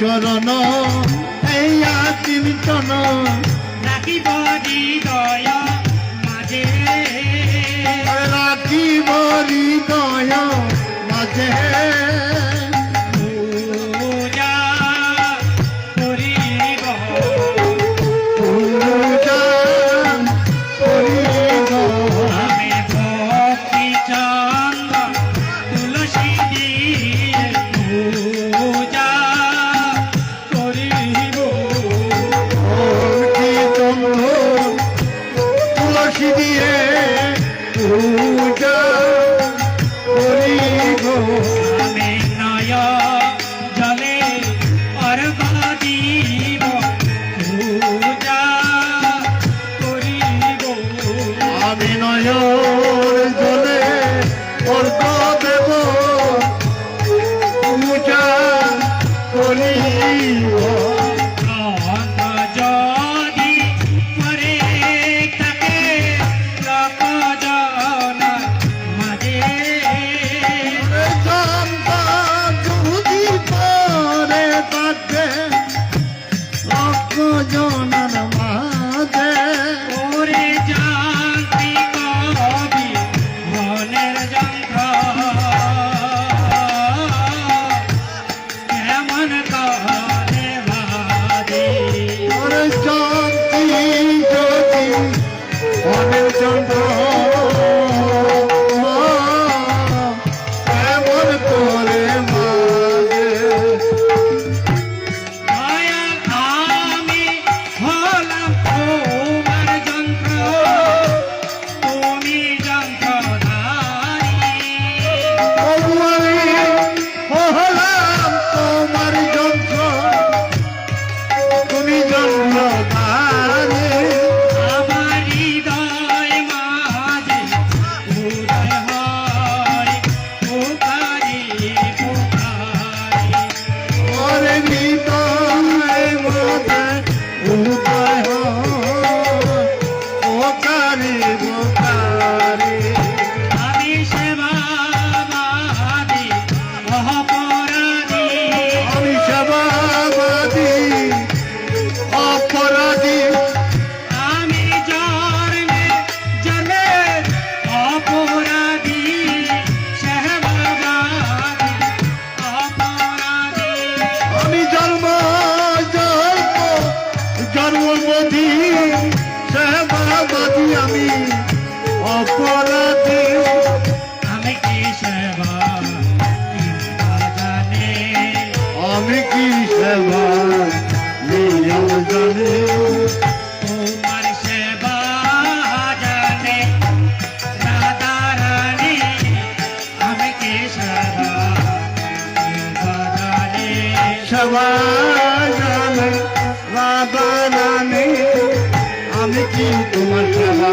চরণ এই চিন্তন রাখিব হৃদয় মাঝে। রাখিব হৃদয় মাঝে। অপরাধী আমি কি সেবা জানে আমি কি সেবা জানে তোমার সেবা জানে রাধা আমি কি তোমার সেবা?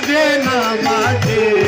মাঝে না মাঝে